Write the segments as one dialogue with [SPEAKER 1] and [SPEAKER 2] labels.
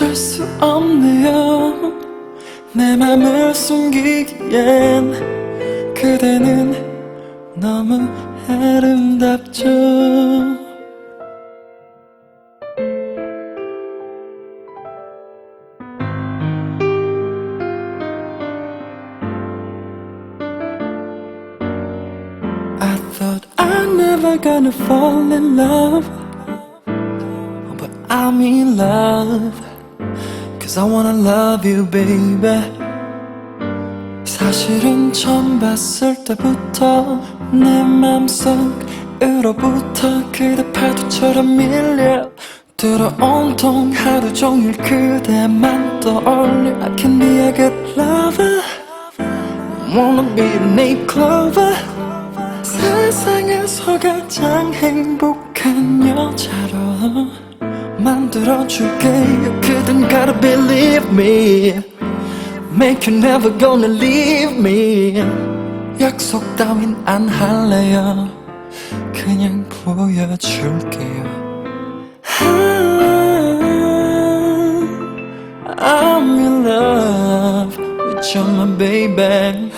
[SPEAKER 1] 어쩔 수 없네요 내 맘을 숨기기엔 그대는 너무 아름답죠 I thought I'm never gonna fall in love But I'm in love Cause I wanna love you baby 사실은 처음 봤을 때부터 내 맘속으로부터 그대 파도처럼 밀려 들어 온통 하루 종일 그대만 떠올려 I can be a good lover Wanna be a night clover 세상에서 가장 행복한 여자로 만들어줄게요 그댄 gotta believe me Make you never gonna leave me 약속 따윈 안 할래요 그냥 보여줄게요 I'm in love with you my baby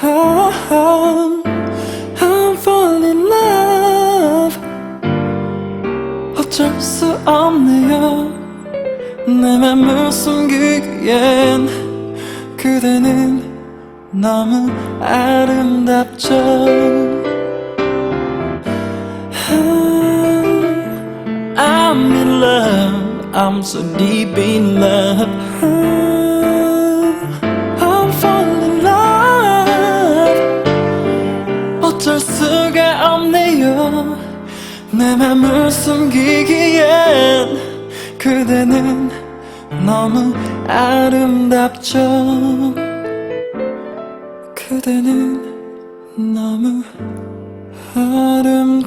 [SPEAKER 1] 수 없네요 내 맘을 숨기기엔 그대는 너무 아름답죠 I'm in love I'm so deep in love I'm falling in love 어쩔 수가 없네요 내 맘을 숨기기엔 그대는 너무 아름답죠. 그대는 너무 아름답죠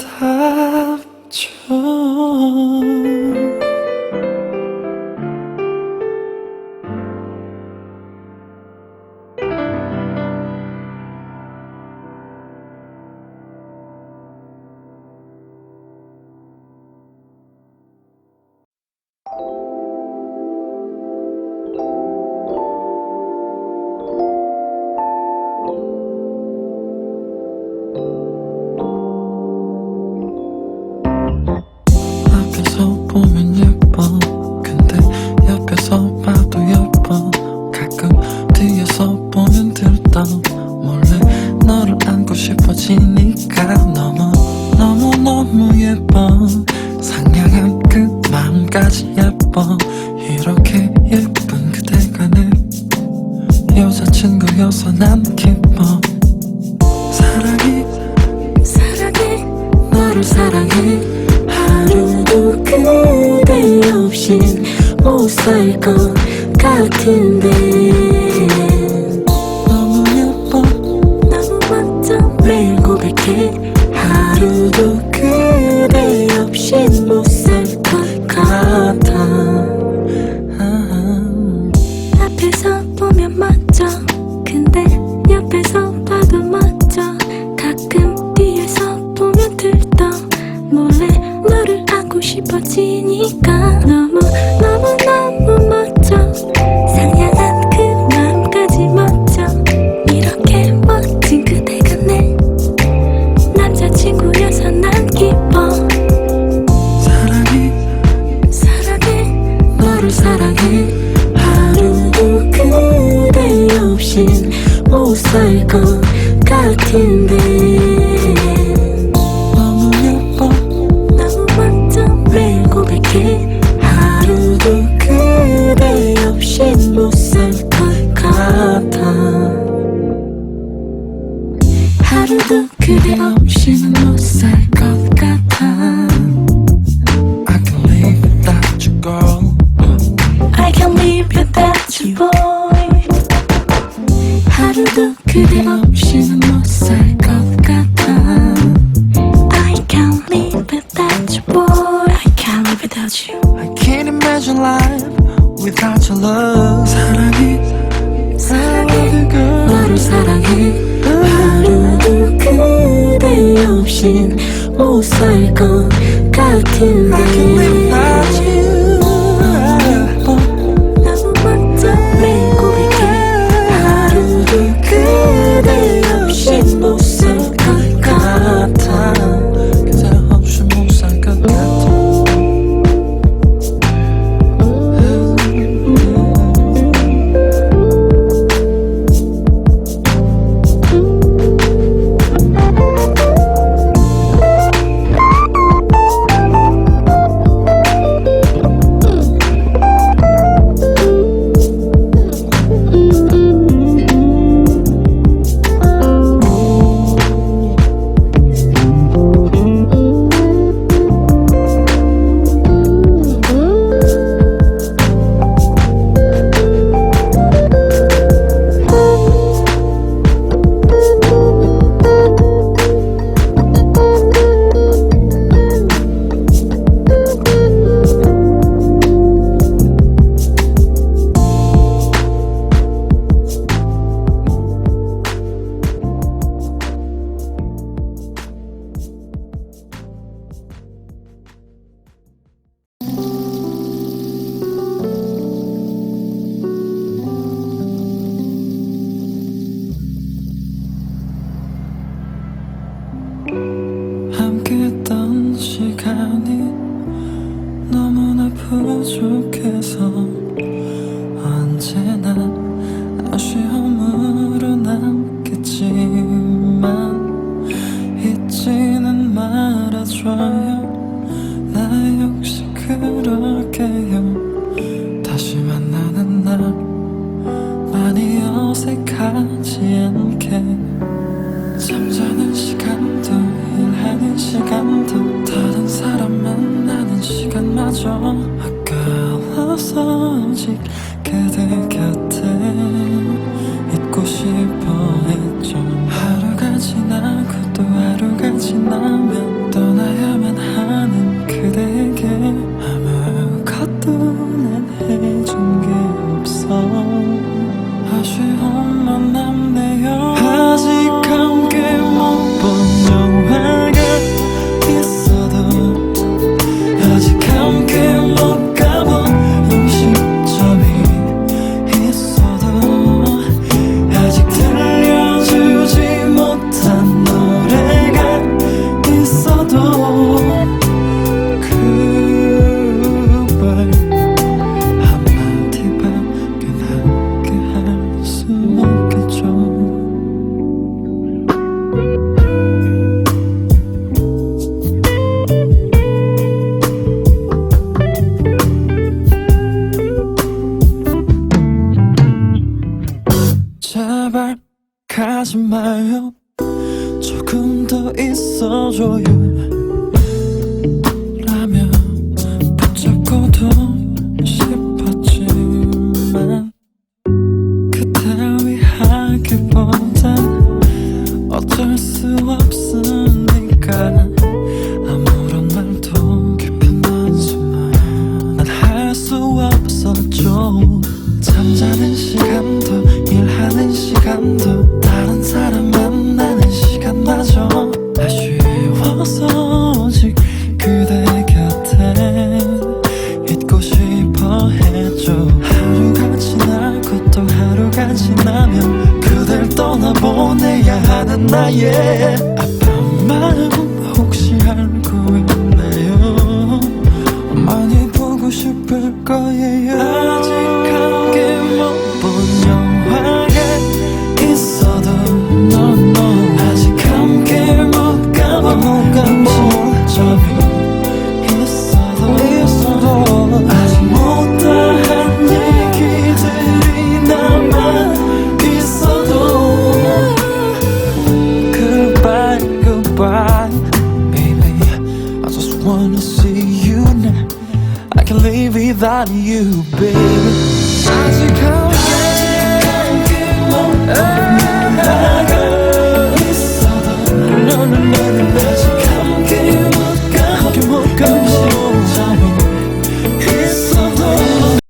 [SPEAKER 2] 없인 못살 것 같은데
[SPEAKER 1] you
[SPEAKER 2] I can't live without you boy. I can't live without you. I can't
[SPEAKER 1] imagine life without your love. 사랑해
[SPEAKER 2] 사랑해 너를 사랑해 하루도 그대 없인 못살것 같은데
[SPEAKER 1] 마저 아까워서 아직 그대 곁에 있고 싶어 했죠. 하루가 지나고 또 하루가 지나면 떠나야만 하는 그대에게 아무것도 난 해준 게 없어. 아쉬움만 남네요. 말요. 조금 더 있어줘요. wanna see you now. I can live without you, baby. How's it come again? No, no, no, no, no.